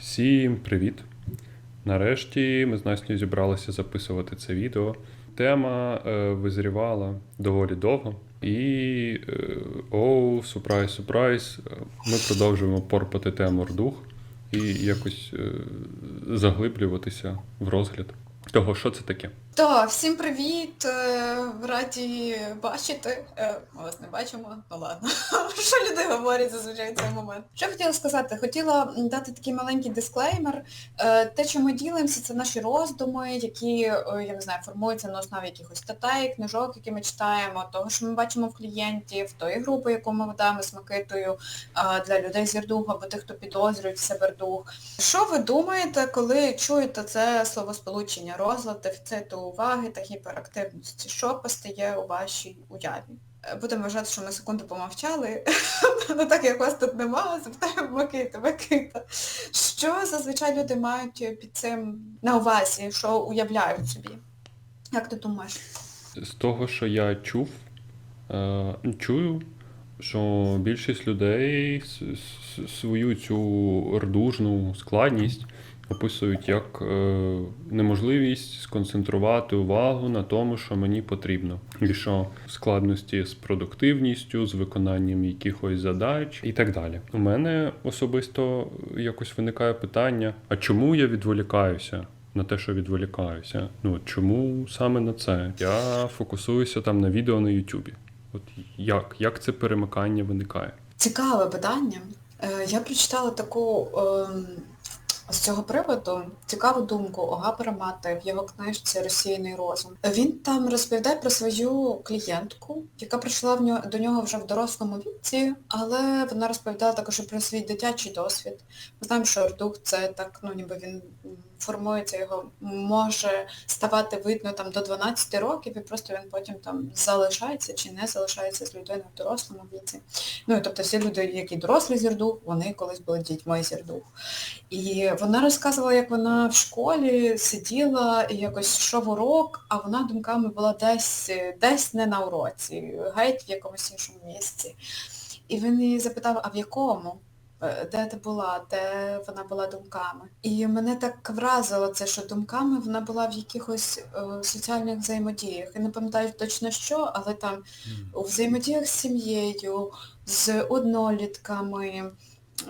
Всім привіт! Нарешті ми з Настю зібралися записувати це відео. Тема е, визрівала доволі довго. І е, оу, сюрприз, сюрприз. е, Ми продовжуємо порпати тему рдух і якось е, заглиблюватися в розгляд того, що це таке. Так, всім привіт! е, Раді бачити. Е, Ми вас не бачимо, ну ладно. Що люди говорять зазвичай в цей момент? Що хотіла сказати? Хотіла дати такий маленький дисклеймер. Е, Те, що ми ділимося, це наші роздуми, які, я не знаю, формуються на основі якихось статей, книжок, які ми читаємо, того, що ми бачимо в клієнтів, тої групи, яку ми ведемо з Микитою для людей з Ірдух або тих, хто підозрюють в себе Ірдух. Що ви думаєте, коли чуєте це словосполучення розлад, дефіциту уваги та гіперактивності? Що постає у вашій уяві? Е, Будемо вважати, що ми секунду помовчали. Ну так як вас тут немає, запитаємо Микита, Микита. Що зазвичай люди мають під цим на увазі, що уявляють собі? Як ти думаєш? З того, що я чув, е, чую, що більшість людей свою цю рдужну складність описують як е, неможливість сконцентрувати увагу на тому, що мені потрібно. І що складності з продуктивністю, з виконанням якихось задач і так далі. У мене особисто якось виникає питання: а чому я відволікаюся? на те, що відволікаюся. Ну чому саме на це? Я фокусуюся там на відео на Ютубі. От як? Як це перемикання виникає? Цікаве питання. Е, Я прочитала таку ем, з цього приводу цікаву думку Огабера мати в його книжці Російний розум. Він там розповідає про свою клієнтку, яка прийшла в нього, до нього вже в дорослому віці, але вона розповідала також і про свій дитячий досвід. Ми знаємо, що Ордух це так, ну ніби він формується, його може ставати видно там до 12 років, і просто він потім там залишається чи не залишається з людиною в дорослому віці. Ну і тобто всі люди, які дорослі з Ірдух, вони колись були дітьми з Ірдух. І вона розказувала, як вона в школі сиділа і якось йшов урок, а вона думками була десь, десь не на уроці, геть в якомусь іншому місці. І він її запитав, а в якому? Е, Де ти була, де вона була думками. І мене так вразило це, що думками вона була в якихось е, соціальних взаємодіях. Я не пам'ятаю точно що, але там у взаємодіях з сім'єю, з однолітками,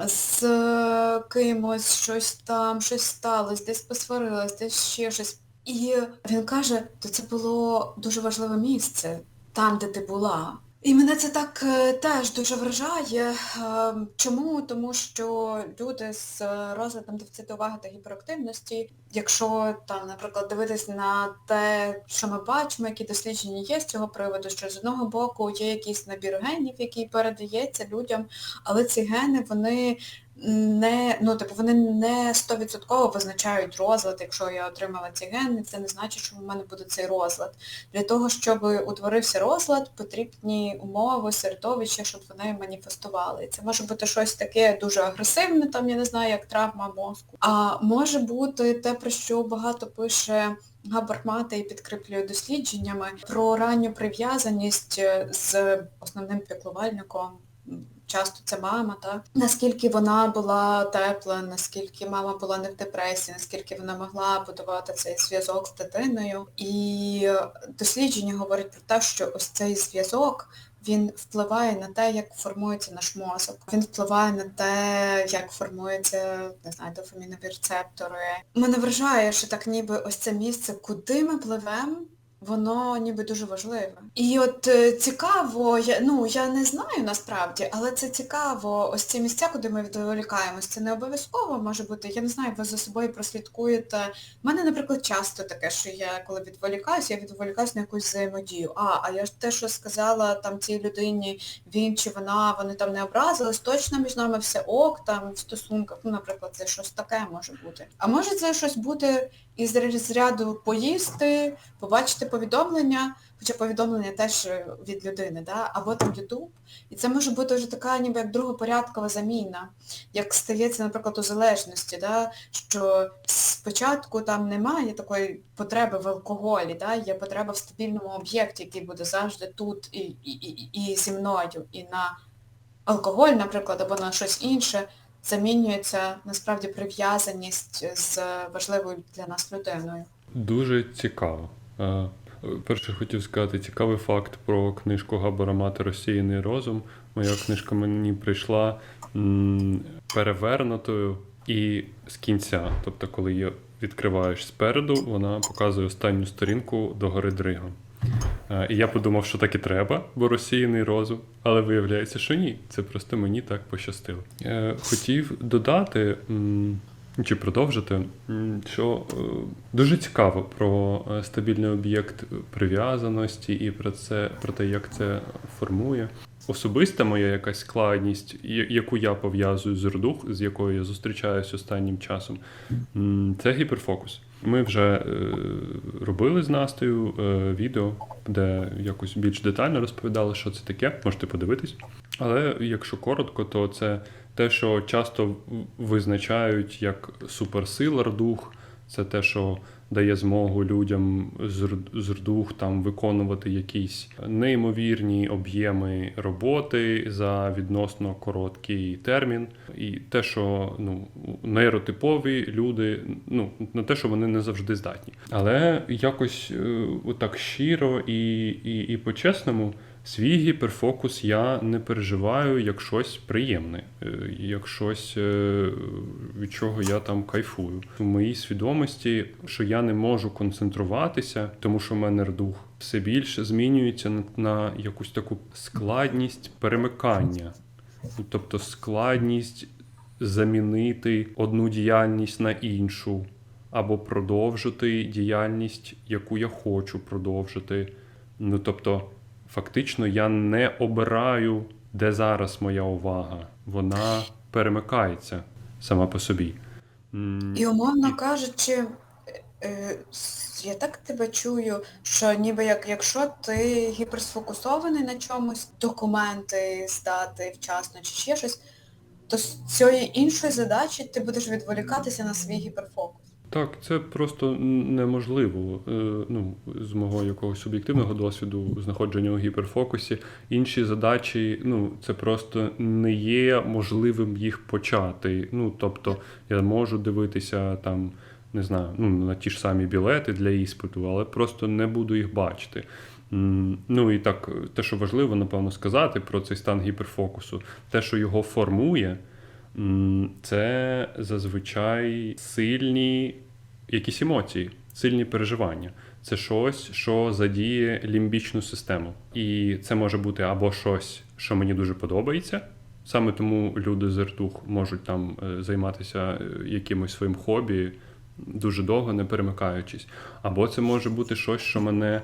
з е, кимось, щось там, щось сталося, десь посварилась, десь ще щось. І він каже, то це було дуже важливе місце, там, де ти була. І мене це так е, теж дуже вражає. Е, Чому? Тому що люди з розглядом розладом дефіциту уваги та гіперактивності, якщо там, наприклад, дивитись на те, що ми бачимо, які дослідження є з цього приводу, що з одного боку є якийсь набір генів, який передається людям, але ці гени, вони не, ну, типу, вони не 100% визначають розлад, якщо я отримала ці гени, це не значить, що в мене буде цей розлад. Для того, щоб утворився розлад, потрібні умови, середовище, щоб вони маніфестували. Це може бути щось таке дуже агресивне, там, я не знаю, як травма мозку. А може бути те, про що багато пише Габармата і підкріплює дослідженнями про ранню прив'язаність з основним піклувальником часто це мама, так? Наскільки вона була тепла, наскільки мама була не в депресії, наскільки вона могла будувати цей зв'язок з дитиною. І дослідження говорять про те, що ось цей зв'язок, він впливає на те, як формується наш мозок. Він впливає на те, як формуються, не знаю, дофамінові рецептори. Мене вражає, що так ніби ось це місце, куди ми пливемо, воно ніби дуже важливе. І от е, цікаво, я, ну я не знаю насправді, але це цікаво, ось ці місця, куди ми відволікаємось, це не обов'язково може бути. Я не знаю, ви за собою прослідкуєте. У мене, наприклад, часто таке, що я коли відволікаюсь, я відволікаюсь на якусь взаємодію. А, а я ж те, що сказала там цій людині, він чи вона, вони там не образились, точно між нами все ок, там в стосунках, ну, наприклад, це щось таке може бути. А може це щось бути із розряду поїсти, побачити повідомлення, хоча повідомлення теж від людини, да? або там Ютуб. І це може бути вже така ніби як другопорядкова заміна, як стається, наприклад, у залежності, да? що спочатку там немає такої потреби в алкоголі, да? є потреба в стабільному об'єкті, який буде завжди тут і, і, і, і зі мною, і на алкоголь, наприклад, або на щось інше, замінюється насправді прив'язаність з важливою для нас людиною. Дуже цікаво. Е, Перше хотів сказати цікавий факт про книжку Габора Мати Розсіяний розум. Моя книжка мені прийшла перевернутою і з кінця. Тобто, коли її відкриваєш спереду, вона показує останню сторінку до гори Дригом. Е, І я подумав, що так і треба, бо розсіяний розум, але виявляється, що ні. Це просто мені так пощастило. Е, Хотів додати. чи продовжити, що е, дуже цікаво про стабільний об'єкт прив'язаності і про це про те, як це формує. Особиста моя якась складність, яку я пов'язую з Рдух, з якою я зустрічаюсь останнім часом, це гіперфокус. Ми вже е, робили з Настею е, відео, де якось більш детально розповідали, що це таке. Можете подивитись. Але якщо коротко, то це те, що часто визначають як суперсила рдух, це те, що дає змогу людям з рдух там виконувати якісь неймовірні об'єми роботи за відносно короткий термін, і те, що ну нейротипові люди, ну не те, що вони не завжди здатні, але якось е, отак щиро і, і, і по-чесному. Свій гіперфокус я не переживаю як щось приємне, е, як щось, е, від чого я там кайфую. У моїй свідомості, що я не можу концентруватися, тому що в мене рдух все більше змінюється на, на якусь таку складність перемикання, Ну, тобто складність замінити одну діяльність на іншу, або продовжити діяльність, яку я хочу продовжити. Ну тобто. Фактично, я не обираю, де зараз моя увага. Вона перемикається сама по собі. І умовно кажучи, е, я так тебе чую, що ніби як якщо ти гіперсфокусований на чомусь, документи здати вчасно чи ще щось, то з цієї іншої задачі ти будеш відволікатися на свій гіперфокус. Так, це просто неможливо. Е, Ну, з мого якогось суб'єктивного досвіду знаходження у гіперфокусі. Інші задачі, ну, це просто не є можливим їх почати. Ну, тобто, я можу дивитися там, не знаю, ну, на ті ж самі білети для іспиту, але просто не буду їх бачити. Ну і так, те, що важливо, напевно, сказати про цей стан гіперфокусу, те, що його формує. Це зазвичай сильні якісь емоції, сильні переживання. Це щось, що задіє лімбічну систему. І це може бути або щось, що мені дуже подобається. Саме тому люди з ртух можуть там е, займатися е, якимось своїм хобі дуже довго, не перемикаючись. Або це може бути щось, що мене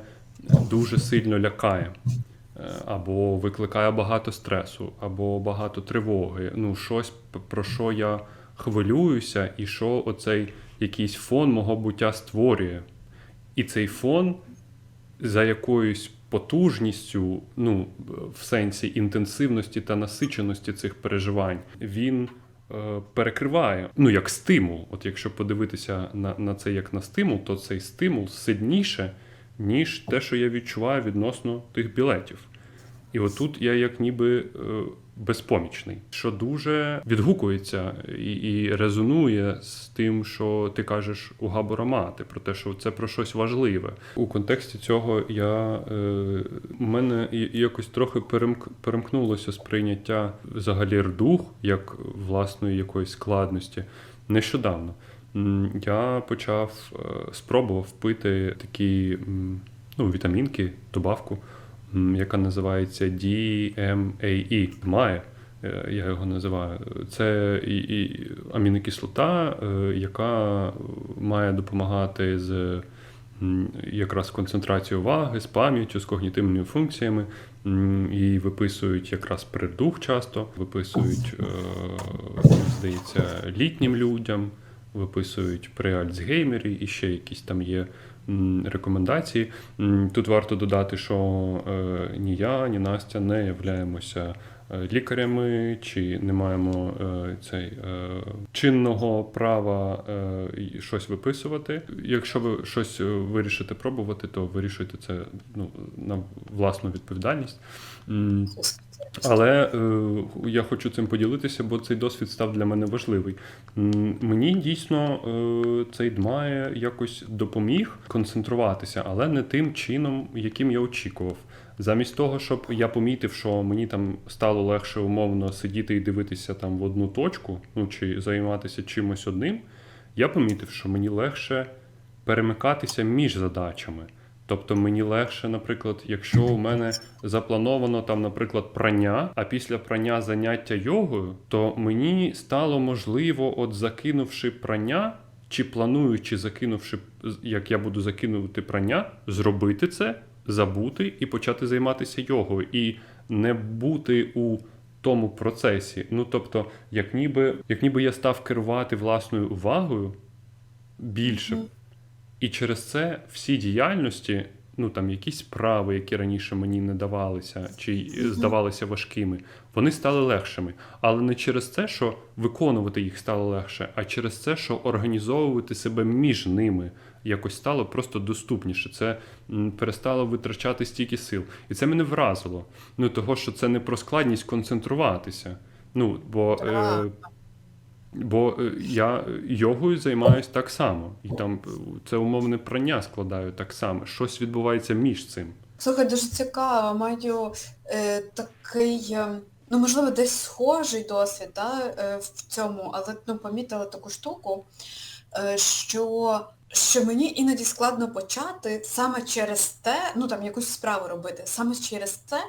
дуже сильно лякає. Е, або викликає багато стресу, або багато тривоги. Ну, щось про що я хвилююся, і що оцей якийсь фон мого буття створює. І цей фон за якоюсь потужністю, ну, в сенсі інтенсивності та насиченості цих переживань, він е, перекриває, ну, як стимул. От якщо подивитися на, на це як на стимул, то цей стимул сильніше, ніж те, що я відчуваю відносно тих білетів. І отут я як ніби е, безпомічний, що дуже відгукується і, і резонує з тим, що ти кажеш у Габора мати, про те, що це про щось важливе. У контексті цього я е, мене якось трохи перемк, перемкнулося сприйняття взагалі рдух як власної якоїсь складності нещодавно. Я почав е, спробував пити такі ну, вітамінки, добавку, яка називається DMAE. Має, е, я його називаю. Це і, амінокислота, е, яка має допомагати з якраз концентрацією уваги, з пам'яттю, з когнітивними функціями. Її виписують якраз дух часто, виписують, здається, літнім людям, виписують при Альцгеймері і ще якісь там є рекомендації. Тут варто додати, що е, ні я, ні Настя не являємося е, лікарями, чи не маємо е, цей, чинного права щось виписувати. Якщо ви щось вирішите пробувати, то вирішуйте це ну, на власну відповідальність. Але е, я хочу цим поділитися, бо цей досвід став для мене важливий. Мені дійсно е, цей дмає якось допоміг концентруватися, але не тим чином, яким я очікував. Замість того, щоб я помітив, що мені там стало легше умовно сидіти і дивитися там в одну точку, ну чи займатися чимось одним, я помітив, що мені легше перемикатися між задачами. Тобто мені легше, наприклад, якщо у мене заплановано там, наприклад, прання, а після прання заняття йогою, то мені стало можливо, от закинувши прання, чи плануючи, закинувши, як я буду закинувати прання, зробити це, забути і почати займатися йогою, і не бути у тому процесі. Ну тобто, як ніби, як ніби я став керувати власною увагою більше. І через це всі діяльності, ну там якісь справи, які раніше мені не давалися, чи здавалися важкими, вони стали легшими. Але не через це, що виконувати їх стало легше, а через це, що організовувати себе між ними якось стало просто доступніше. Це перестало витрачати стільки сил. І це мене вразило. Ну того, що це не про складність концентруватися. Ну, бо е. Бо е, я йогою займаюся так само, і там е, це умовне прання складаю так само. Щось відбувається між цим. Слухай, дуже цікаво, маю е, такий, е, ну можливо, десь схожий досвід да, е, в цьому, але ну, помітила таку штуку, е, що, що мені іноді складно почати саме через те, ну там якусь справу робити, саме через те,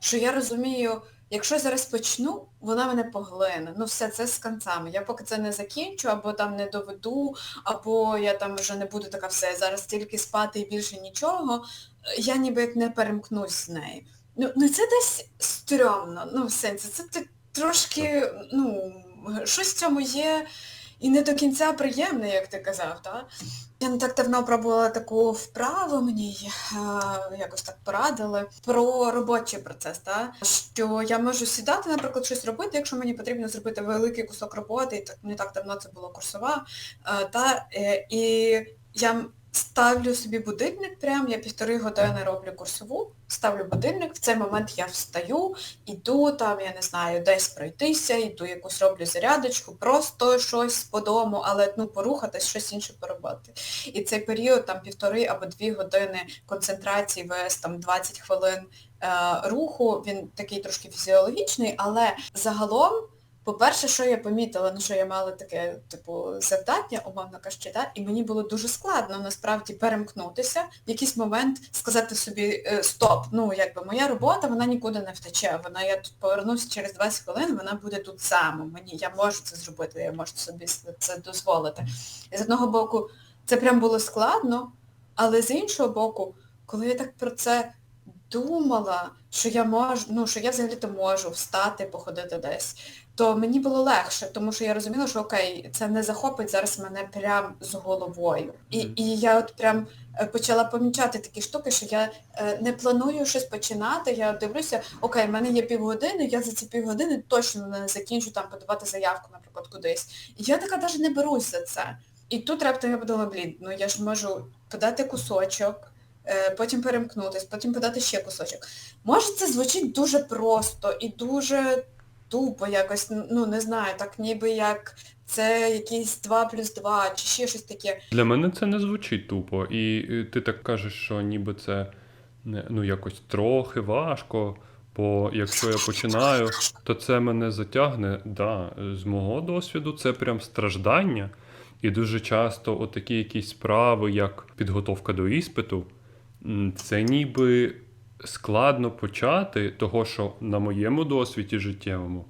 що я розумію, якщо зараз почну, вона мене поглине. Ну все, це з концами. Я поки це не закінчу, або там не доведу, або я там вже не буду така все, зараз тільки спати і більше нічого я ніби як не перемкнусь з нею. Ну, ну це десь стрьомно, ну в сенсі, це ти трошки, ну, щось в цьому є і не до кінця приємне, як ти казав, так? Я не так давно пробувала таку вправу, мені е, якось так порадили, про робочий процес, та? що я можу сідати, наприклад, щось робити, якщо мені потрібно зробити великий кусок роботи, і так не так давно це була курсова, е, та, е, і я ставлю собі будильник прям, я півтори години роблю курсову, ставлю будильник, в цей момент я встаю, іду там, я не знаю, десь пройтися, йду якусь роблю зарядочку, просто щось по дому, але ну порухатись, щось інше поробити. І цей період там півтори або дві години концентрації вес там 20 хвилин е, руху, він такий трошки фізіологічний, але загалом по-перше, що я помітила, ну що я мала таке, типу, завдання, умовно кажучи, да? і мені було дуже складно насправді перемкнутися, в якийсь момент сказати собі е, стоп, ну якби моя робота, вона нікуди не втече. Вона я тут повернуся через 20 хвилин, вона буде тут саме. Мені я можу це зробити, я можу собі це дозволити. І з одного боку, це прям було складно, але з іншого боку, коли я так про це думала, що я можу, ну що я взагалі-то можу встати, походити десь, то мені було легше, тому що я розуміла, що окей, це не захопить зараз мене прям з головою. І, і я от прям е, почала помічати такі штуки, що я е, не планую щось починати, я дивлюся, окей, в мене є півгодини, я за ці півгодини точно не закінчу там подавати заявку, наприклад, кудись. І я така навіть не берусь за це. І тут раптом я подумала, блін, ну я ж можу подати кусочок, е, потім перемкнутись, потім подати ще кусочок. Може це звучить дуже просто і дуже тупо якось, ну не знаю, так ніби як це якийсь 2 плюс 2 чи ще щось таке. Для мене це не звучить тупо. І ти так кажеш, що ніби це ну, якось трохи важко. Бо якщо я починаю, то це мене затягне. Да, з мого досвіду це прям страждання. І дуже часто отакі якісь справи, як підготовка до іспиту, це ніби складно почати, того що на моєму досвіді життєвому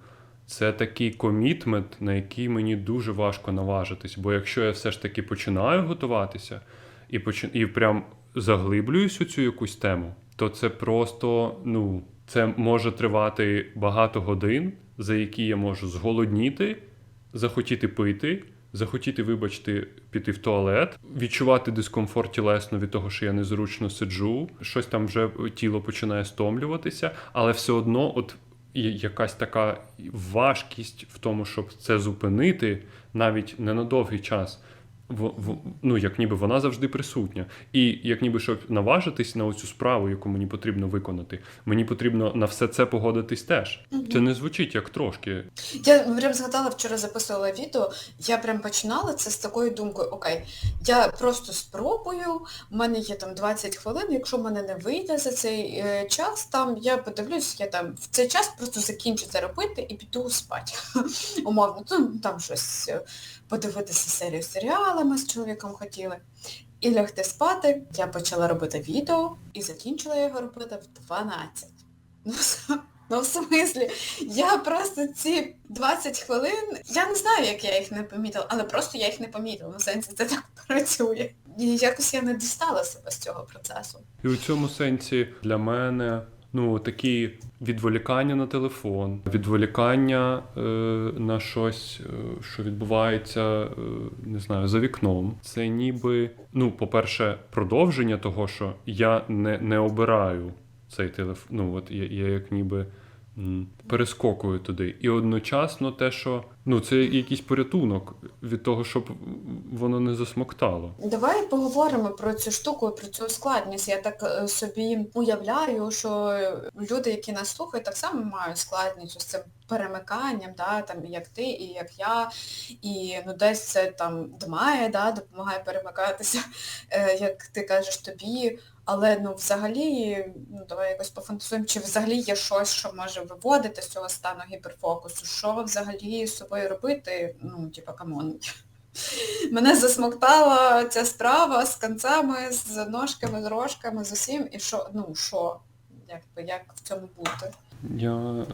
це такий комітмент, на який мені дуже важко наважитись. Бо якщо я все ж таки починаю готуватися і почи... і прям заглиблююсь у цю якусь тему, то це просто, ну, це може тривати багато годин, за які я можу зголодніти, захотіти пити. Захотіти, вибачте, піти в туалет, відчувати дискомфорт тілесно від того, що я незручно сиджу, щось там вже тіло починає стомлюватися, але все одно, от якась така важкість в тому, щоб це зупинити навіть не на довгий час. В, в, ну, як ніби вона завжди присутня. І як ніби щоб наважитись на оцю справу, яку мені потрібно виконати, мені потрібно на все це погодитись теж. Це не звучить як трошки. Я прям згадала, вчора записувала відео, я прям починала це з такою думкою, окей, я просто спробую, у мене є там 20 хвилин, якщо в мене не вийде за цей е, час, там я подивлюсь, я там в цей час просто закінчу це робити і піду спати. Умовно, ну, там щось е, подивитися серію серіали ми з чоловіком хотіли. І лягти спати. Я почала робити відео і закінчила його робити в 12. Ну, Ну, в смислі, я просто ці 20 хвилин, я не знаю, як я їх не помітила, але просто я їх не помітила. Ну, в сенсі, це так працює. І якось я не дістала себе з цього процесу. І у цьому сенсі для мене ну такі відволікання на телефон, відволікання е, на щось, е, що відбувається, е, не знаю, за вікном. Це ніби, ну, по-перше, продовження того, що я не, не обираю цей телефон. Ну, от я, я як ніби. Перескокую туди. І одночасно те, що ну це якийсь порятунок від того, щоб воно не засмоктало. Давай поговоримо про цю штуку, про цю складність. Я так е, собі уявляю, що люди, які нас слухають, так само мають складність з цим перемиканням, да, там, як ти, і як я, і ну, десь це там дмає, да, допомагає перемикатися, е, як ти кажеш тобі. Але ну взагалі, ну давай якось пофантазуємо, чи взагалі є щось, що може виводити з цього стану гіперфокусу, що взагалі з собою робити, ну, типа, камон. Мене засмоктала ця справа з концами, з ножками, з рожками, з усім, і що, ну що, як, як в цьому бути? Я е,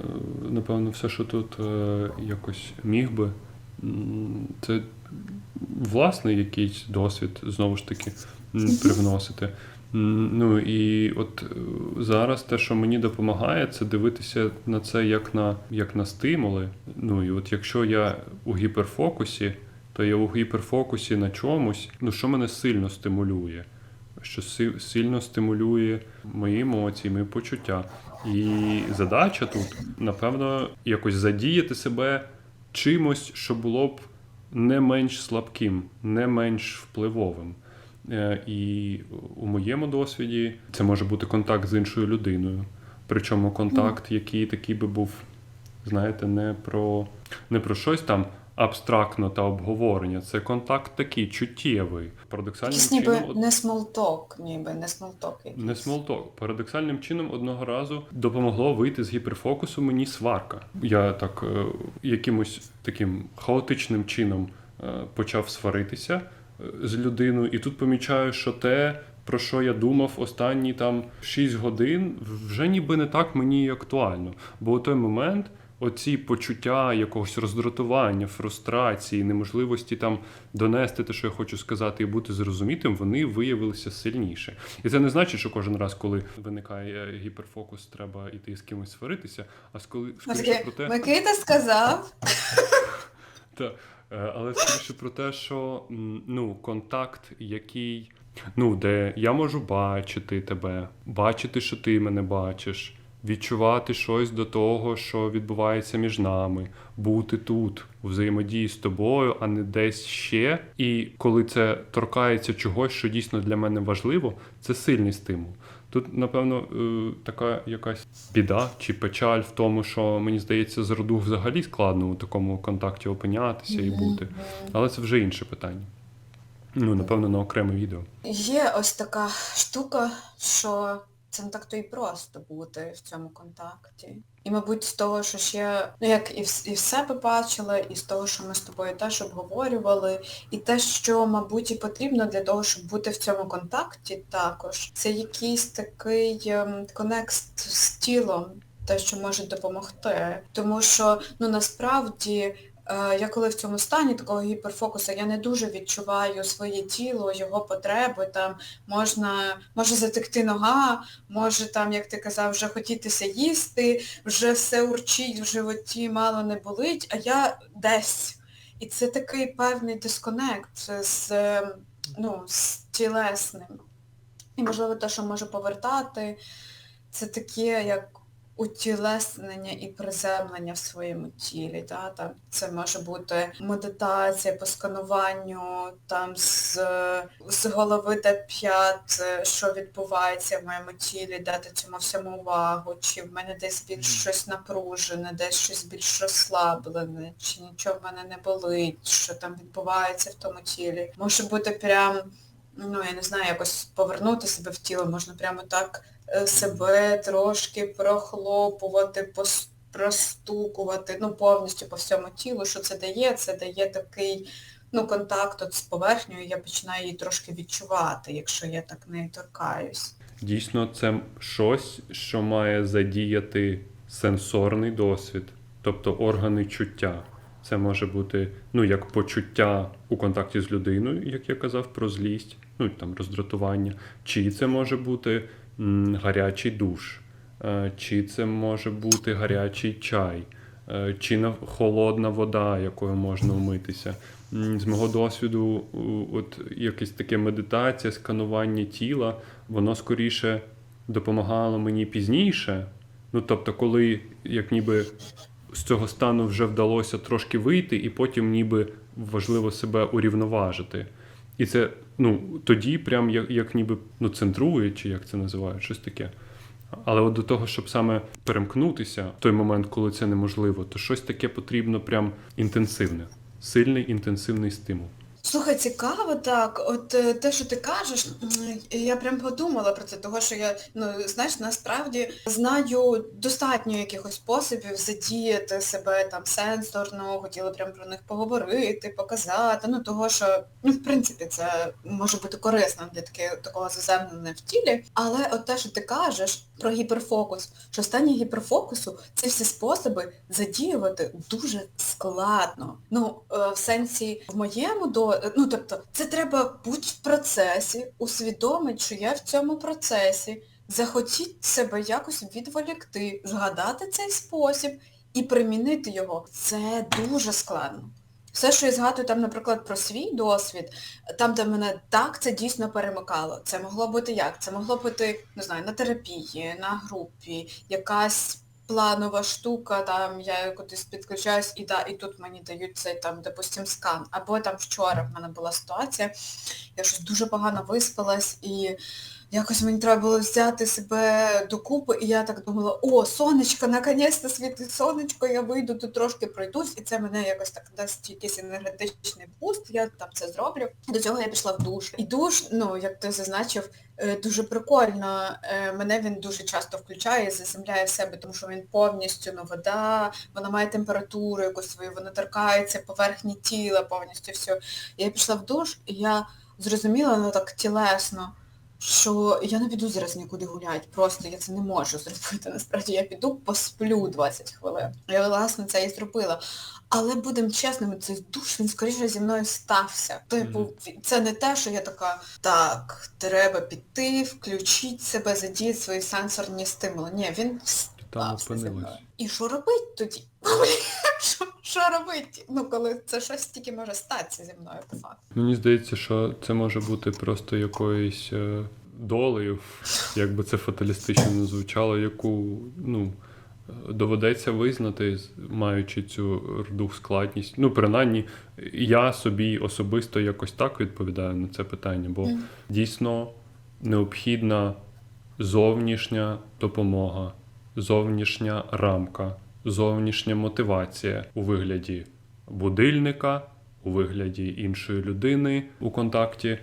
напевно все, що тут е, якось міг би, це власний якийсь досвід знову ж таки привносити. Ну і от е, зараз те, що мені допомагає, це дивитися на це як на, як на стимули. Ну і от якщо я у гіперфокусі, то я у гіперфокусі на чомусь, ну що мене сильно стимулює, що си- сильно стимулює мої емоції, мої почуття. І задача тут, напевно, якось задіяти себе чимось, що було б не менш слабким, не менш впливовим. Е, І у моєму досвіді це може бути контакт з іншою людиною. Причому контакт, який такий би був, знаєте, не про, не про щось там абстрактно та обговорення. Це контакт такий чуттєвий. Парадоксальним Якийсь ніби чином, не смолток, ніби не смолток якийсь. не смолток. Парадоксальним чином одного разу допомогло вийти з гіперфокусу мені сварка. Я так е, якимось таким хаотичним чином е, почав сваритися з людиною, і тут помічаю, що те, про що я думав останні там 6 годин, вже ніби не так мені і актуально. Бо у той момент. Оці почуття якогось роздратування, фрустрації, неможливості там донести те, що я хочу сказати, і бути зрозумітим, вони виявилися сильніше. І це не значить, що кожен раз, коли виникає гіперфокус, треба йти з кимось сваритися, а сколи Ну, скоріше про те, Микита сказав, але скоріше про те, що ну, контакт, який, ну, де я можу бачити тебе, бачити, що ти мене бачиш, відчувати щось до того, що відбувається між нами, бути тут, у взаємодії з тобою, а не десь ще. І коли це торкається чогось, що дійсно для мене важливо, це сильний стимул. Тут, напевно, е, така якась біда чи печаль в тому, що мені здається, з роду взагалі складно у такому контакті опинятися і бути. Але це вже інше питання. Ну, напевно, на окреме відео. Є ось така штука, що це не так то і просто бути в цьому контакті. І, мабуть, з того, що ще, ну як і в, і в себе бачила, і з того, що ми з тобою теж обговорювали, і те, що, мабуть, і потрібно для того, щоб бути в цьому контакті також, це якийсь такий ем, конекст з тілом, те, що може допомогти. Тому що, ну насправді, Я коли в цьому стані такого гіперфокусу, я не дуже відчуваю своє тіло, його потреби, там можна, може затекти нога, може там, як ти казав, вже хотітися їсти, вже все урчить в животі, мало не болить, а я десь. І це такий певний дисконект з, е, ну, з тілесним. І можливо те, що можу повертати, це таке, як утілеснення і приземлення в своєму тілі. Да? Там це може бути медитація по скануванню там з, з голови до п'ят, е, що відбувається в моєму тілі, дати цьому всьому увагу, чи в мене десь більш щось напружене, десь щось більш розслаблене, чи нічого в мене не болить, що там відбувається в тому тілі. Може бути прям, ну я не знаю, якось повернути себе в тіло, можна прямо так себе трошки прохлопувати, простукувати, ну повністю по всьому тілу, що це дає, це дає такий ну, контакт от з поверхнею, я починаю її трошки відчувати, якщо я так нею торкаюсь. Дійсно, це щось, що має задіяти сенсорний досвід, тобто органи чуття. Це може бути ну, як почуття у контакті з людиною, як я казав, про злість, ну там роздратування, чи це може бути гарячий душ, е, чи це може бути гарячий чай, е, чи холодна вода, якою можна умитися. М, З мого досвіду, от якась таке медитація, сканування тіла, воно скоріше допомагало мені пізніше. Ну, тобто, коли як ніби з цього стану вже вдалося трошки вийти, і потім ніби важливо себе урівноважити. І це ну, тоді прям як, як ніби ну, центрує, чи як це називають, щось таке. Але от до того, щоб саме перемкнутися в той момент, коли це неможливо, то щось таке потрібно прям інтенсивне, сильний інтенсивний стимул. Слухай, цікаво так. От е, те, що ти кажеш, я прям подумала про це, того що я, ну, знаєш, насправді знаю достатньо якихось способів задіяти себе там сенсорно, хотіла прям про них поговорити, показати. Ну, того, що, ну, в принципі, це може бути корисно для таке, такого заземлення в тілі. Але от те, що ти кажеш про гіперфокус, що в стані гіперфокусу ці всі способи задіювати дуже складно. Ну, е, в сенсі, в моєму до ну тобто, це треба бути в процесі, усвідомити, що я в цьому процесі, захотіть себе якось відволікти, згадати цей спосіб і примінити його. Це дуже складно. Все, що я згадую там, наприклад, про свій досвід, там, де мене так це дійсно перемикало. Це могло бути як? Це могло бути, не знаю, на терапії, на групі, якась планова штука, там я кудись підключаюсь і да, і тут мені дають цей там, допустим, скан. Або там вчора в мене була ситуація, я щось дуже погано виспалась і якось мені треба було взяти себе докупи, і я так думала, о, сонечко, наконець-то світить сонечко, я вийду тут трошки пройдусь, і це мене якось так дасть якийсь енергетичний буст, я там це зроблю. До цього я пішла в душ. І душ, ну, як ти зазначив, е, дуже прикольно. Е, Мене він дуже часто включає, заземляє в себе, тому що він повністю, ну, вода, вона має температуру якусь свою, вона торкається поверхні тіла повністю все. Я пішла в душ, і я зрозуміла, ну так тілесно, що я не піду зараз нікуди гуляти, просто я це не можу зробити. Насправді я піду посплю 20 хвилин. Я власне це і зробила. Але будемо чесними, цей душ, він скоріше зі мною стався. Типу, це не те, що я така, так, треба піти, включити себе, задіяти свої сенсорні стимули. Ні, він стався зі мною. І що робить тоді? Що, що робить? Ну, коли це щось тільки може статися зі мною, по факту. Мені здається, що це може бути просто якоюсь е, долею, як би це фаталістично не звучало, яку ну, доведеться визнати, маючи цю рду складність. Ну, принаймні, я собі особисто якось так відповідаю на це питання, бо Мгм. дійсно необхідна зовнішня допомога, зовнішня рамка, зовнішня мотивація у вигляді будильника, у вигляді іншої людини у контакті,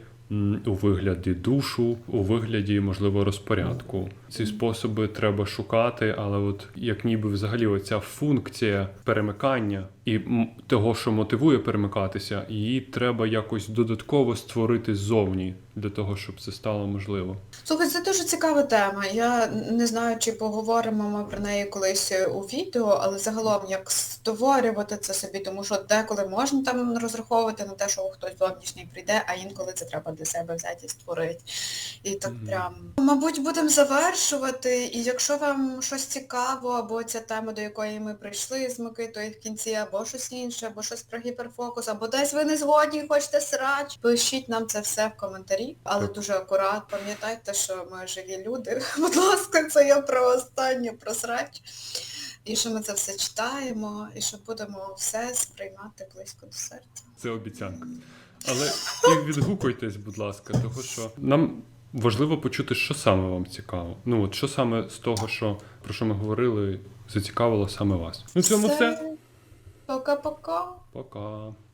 у вигляді душу, у вигляді, можливо, розпорядку. Ці способи треба шукати, але от як ніби взагалі оця функція перемикання і того, що мотивує перемикатися, її треба якось додатково створити ззовні для того, щоб це стало можливо. Слухай, це дуже цікава тема. Я не знаю, чи поговоримо ми про неї колись у відео, але загалом як створювати це собі, тому що деколи можна там розраховувати на те, що хтось зовнішній прийде, а інколи це треба до себе взяти і створити. І так Мгм. прям. Мабуть, будемо завершувати, і якщо вам щось цікаво, або ця тема, до якої ми прийшли з Микитою в кінці, або щось інше, або щось про гіперфокус, або десь ви не згодні, і хочете срач, пишіть нам це все в коментарі, але Так. дуже акурат. Пам'ятайте, що ми живі люди. Будь ласка, це я про останнє, про срач. І що ми це все читаємо, і що будемо все сприймати близько до серця. Це обіцянка. Але і відгукуйтесь, будь ласка, того що нам важливо почути, що саме вам цікаво. Ну от що саме з того, що про що ми говорили, зацікавило саме вас. Ну, цьому все. Пока-пока. Пока.